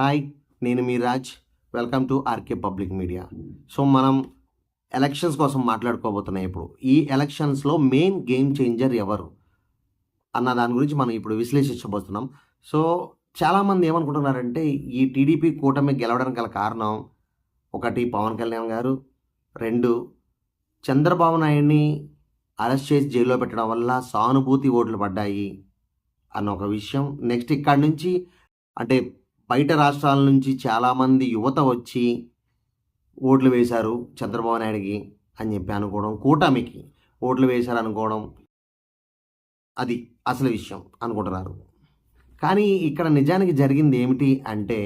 Hi నేను మీ Raj. Welcome to RK public media. So మనం elections కోసం మాట్లాడుకోబోతున్నాం ఇప్పుడు. ఈ ఎలక్షన్స్లో మెయిన్ గేమ్ చేంజర్ ఎవరు అన్న దాని గురించి మనం ఇప్పుడు విశ్లేషించబోతున్నాం. సో చాలామంది ఏమనుకుంటున్నారంటే ఈ టీడీపీ కూటమి గెలవడానికి గల కారణం ఒకటి పవన్ కళ్యాణ్ గారు. రెండు చంద్రబాబు నాయుడిని అరెస్ట్ చేసి జైల్లో పెట్టడం వల్ల సానుభూతి ఓట్లు పడ్డాయి అన్న ఒక విషయం. నెక్స్ట్ ఇక్కడి నుంచి అంటే బయట రాష్ట్రాల నుంచి చాలామంది యువత వచ్చి ఓట్లు వేశారు చంద్రబాబు నాయుడికి అని చెప్పి అనుకోవడం కూటమికి ఓట్లు వేశారు అనుకోవడం అది అసలు విషయం అనుకుంటున్నారు. కానీ ఇక్కడ నిజానికి జరిగింది ఏమిటి అంటే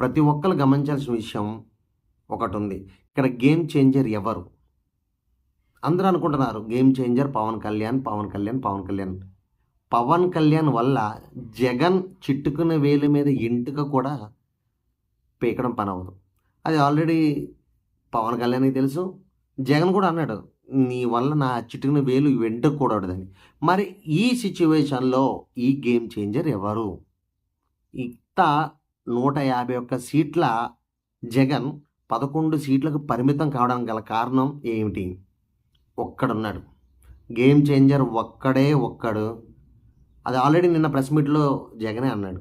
ప్రతి ఒక్కరు గమనించాల్సిన విషయం ఒకటి ఉంది. ఇక్కడ గేమ్ చేంజర్ ఎవరు? అందరూ అనుకుంటున్నారు గేమ్ చేంజర్ పవన్ కళ్యాణ్ పవన్ కళ్యాణ్ పవన్ కళ్యాణ్ పవన్ కళ్యాణ్ వల్ల జగన్ చిట్టుకున్న వేలు మీద ఇంటిక కూడా పీకడం పని అవ్వదు అది ఆల్రెడీ పవన్ కళ్యాణ్కి తెలుసు. జగన్ కూడా అన్నాడు నీ వల్ల నా చిట్టుకున్న వేలు వెంటకు కూడా మరి ఈ సిచ్యువేషన్లో ఈ గేమ్ చేంజర్ ఎవరు? ఇంత నూట యాభై ఒక్క సీట్ల జగన్ పదకొండు సీట్లకు పరిమితం కావడం గల కారణం ఏమిటి? ఒక్కడున్నాడు. గేమ్ చేంజర్ ఒక్కడే ఒక్కడు. అది ఆల్రెడీ నిన్న ప్రెస్ మీట్లో జగనే అన్నాడు.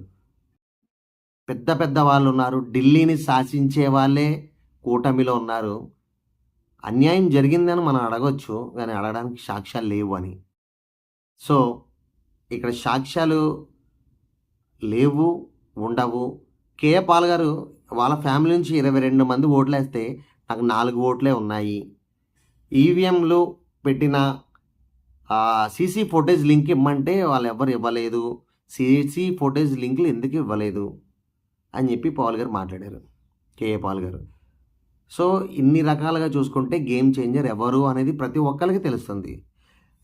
పెద్ద పెద్ద వాళ్ళు ఉన్నారు ఢిల్లీని శాసించే వాళ్ళే కూటమిలో ఉన్నారు. అన్యాయం జరిగిందని మనం అడగొచ్చు కానీ అడగడానికి సాక్ష్యాలు లేవు అని. సో ఇక్కడ సాక్ష్యాలు లేవు ఉండవు. కేఏ పాల్ గారు వాళ్ళ ఫ్యామిలీ నుంచి ఇరవై రెండు మంది ఓట్లు వేస్తే నాకు నాలుగు ఓట్లే ఉన్నాయి. ఈవీఎంలు పెట్టిన సీసీ ఫోటేజ్ లింక్ ఇమ్మంటే వాళ్ళు ఎవరు ఇవ్వలేదు. సీసీ ఫోటేజ్ లింకులు ఎందుకు ఇవ్వలేదు? అని చెప్పి పవల్ గారు మాట్లాడారు. కేఏ పాల్ గారు. సో ఇన్ని రకాలుగా చూసుకుంటే గేమ్ చేంజర్ ఎవరు అనేది ప్రతి ఒక్కరికి తెలుస్తుంది.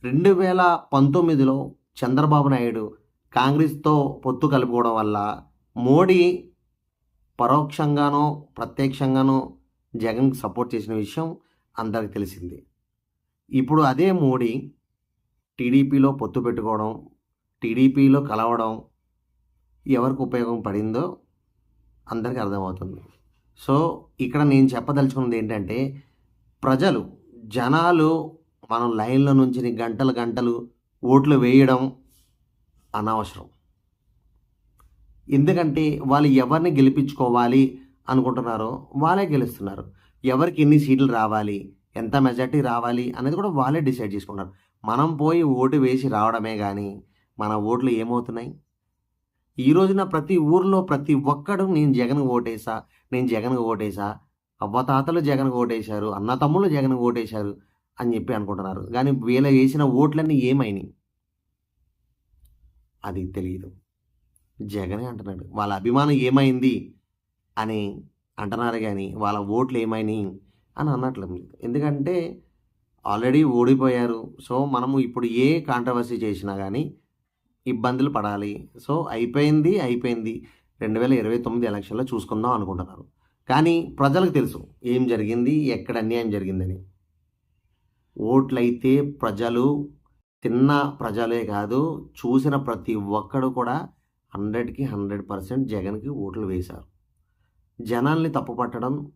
రెండు వేల పంతొమ్మిదిలో చంద్రబాబు నాయుడు కాంగ్రెస్తో పొత్తు కలుపుకోవడం వల్ల మోడీ పరోక్షంగానో ప్రత్యక్షంగానో జగన్కి సపోర్ట్ చేసిన విషయం అందరికి తెలిసింది. ఇప్పుడు అదే మోడీ టీడీపీలో పొత్తు పెట్టుకోవడం టీడీపీలో కలవడం ఎవరికి ఉపయోగం పడిందో అందరికీ అర్థమవుతుంది. సో ఇక్కడ నేను చెప్పదలుచుకున్నది ఏంటంటే ప్రజలు జనాలు మనం లైన్లో నుంచి గంటలు గంటలు ఓట్లు వేయడం అనవసరం. ఎందుకంటే వాళ్ళు ఎవరిని గెలిపించుకోవాలి అనుకుంటున్నారో వాళ్ళే గెలుస్తున్నారు. ఎవరికి ఎన్ని సీట్లు రావాలి ఎంత మెజార్టీ రావాలి అనేది కూడా వాళ్ళే డిసైడ్ చేసుకుంటారు మనం పోయి ఓటు వేసి రావడమే కానీ మన ఓట్లు ఏమవుతున్నాయి? ఈ రోజున ప్రతి ఊర్లో ప్రతి ఒక్కడు నేను జగన్ ఓటేసా నేను జగన్ ఓటేసా అవ్వతాతలు జగన్ ఓటేశారు అన్న తమ్ముళ్ళు జగన్ ఓటేశారు అని చెప్పి అనుకుంటున్నారు. కానీ వీళ్ళ వేసిన ఓట్లన్నీ ఏమైనాయి? అది తెలియదు జగనే అంటున్నాడు. వాళ్ళ అభిమానం ఏమైంది? అని అంటున్నారు కానీ వాళ్ళ ఓట్లు ఏమైనాయి? అని అన్నట్లేదు. ఎందుకంటే ఆల్రెడీ ఓడిపోయారు. సో మనము ఇప్పుడు ఏ కాంట్రవర్సీ చేసినా కానీ ఇబ్బందులు పడాలి. సో అయిపోయింది అయిపోయింది. రెండు వేల ఇరవై తొమ్మిది ఎలక్షన్లో చూసుకుందాం అనుకుంటున్నారు. కానీ ప్రజలకు తెలుసు ఏం జరిగింది ఎక్కడ అన్యాయం జరిగిందని. ఓట్లయితే ప్రజలు తిన్న ప్రజలే కాదు చూసిన ప్రతి ఒక్కడు కూడా హండ్రెడ్కి హండ్రెడ్ పర్సెంట్ జగన్కి ఓట్లు వేశారు. జనాల్ని తప్పు పట్టడం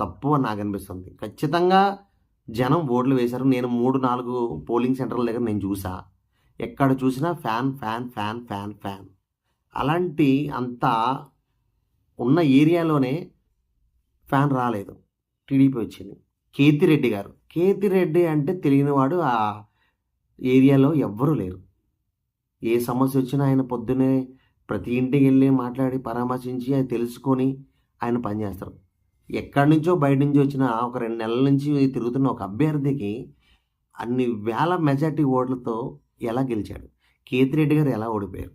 తప్పు అని నాకు అనిపిస్తుంది. ఖచ్చితంగా జనం ఓట్లు వేశారు. నేను మూడు నాలుగు పోలింగ్ సెంటర్ల దగ్గర నేను చూసా. ఎక్కడ చూసినా fan fan fan fan fan. అలాంటి అంత ఉన్న ఏరియాలోనే ఫ్యాన్ రాలేదు. టీడీపీ వచ్చింది. కేతిరెడ్డి గారు. కేతిరెడ్డి అంటే తెలియనివాడు ఆ ఏరియాలో ఎవ్వరూ లేరు. ఏ సమస్య వచ్చినా ఆయన పొద్దునే ప్రతి ఇంటికి వెళ్ళి మాట్లాడి పరామర్శించి అది తెలుసుకొని ఆయన పనిచేస్తారు ఎక్కడి నుంచో బయట నుంచి వచ్చిన ఒక రెండు నెలల నుంచి తిరుగుతున్న ఒక అభ్యర్థికి అన్ని వేల మెజార్టీ ఓట్లతో ఎలా గెలిచాడు? కేతిరెడ్డి గారు ఎలా ఓడిపోయారు?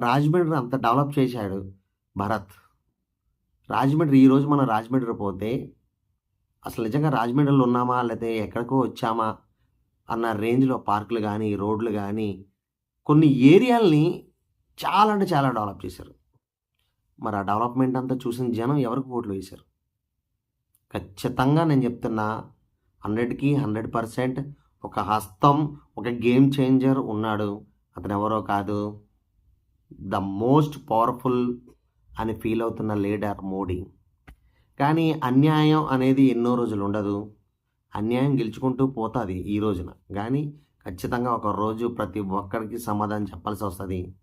రాజమండ్రి అంత డెవలప్ చేశాడు భరత్. రాజమండ్రి ఈరోజు మనం రాజమండ్రి పోతే అసలు నిజంగా రాజమండ్రిలో ఉన్నామా? లేకపోతే ఎక్కడికో వచ్చామా? అన్న రేంజ్లో పార్కులు కానీ రోడ్లు కానీ కొన్ని ఏరియాల్ని చాలా అంటే చాలా డెవలప్ చేశారు. మరి ఆ డెవలప్మెంట్ అంతా చూసిన జనం ఎవరికి ఓట్లు వేశారు? ఖచ్చితంగా నేను చెప్తున్నా హండ్రెడ్కి హండ్రెడ్ పర్సెంట్ ఒక హస్తం ఒక గేమ్ చేంజర్ ఉన్నాడు. అతను ఎవరో కాదు. ద మోస్ట్ పవర్ఫుల్ అని ఫీల్ అవుతున్న లీడర్ మోడీ. కానీ అన్యాయం అనేది ఎన్నో రోజులు ఉండదు అన్యాయం గెలుచుకుంటూ పోతుంది ఈ రోజున. కానీ ఖచ్చితంగా ఒక రోజు ప్రతి ఒక్కరికి సమాధానం చెప్పాల్సి వస్తుంది.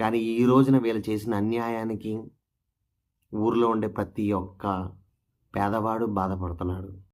కానీ ఈ రోజున వీళ్ళు చేసిన అన్యాయానికి ఊర్లో ఉండే ప్రతి ఒక్క పేదవాడు బాధపడుతున్నాడు.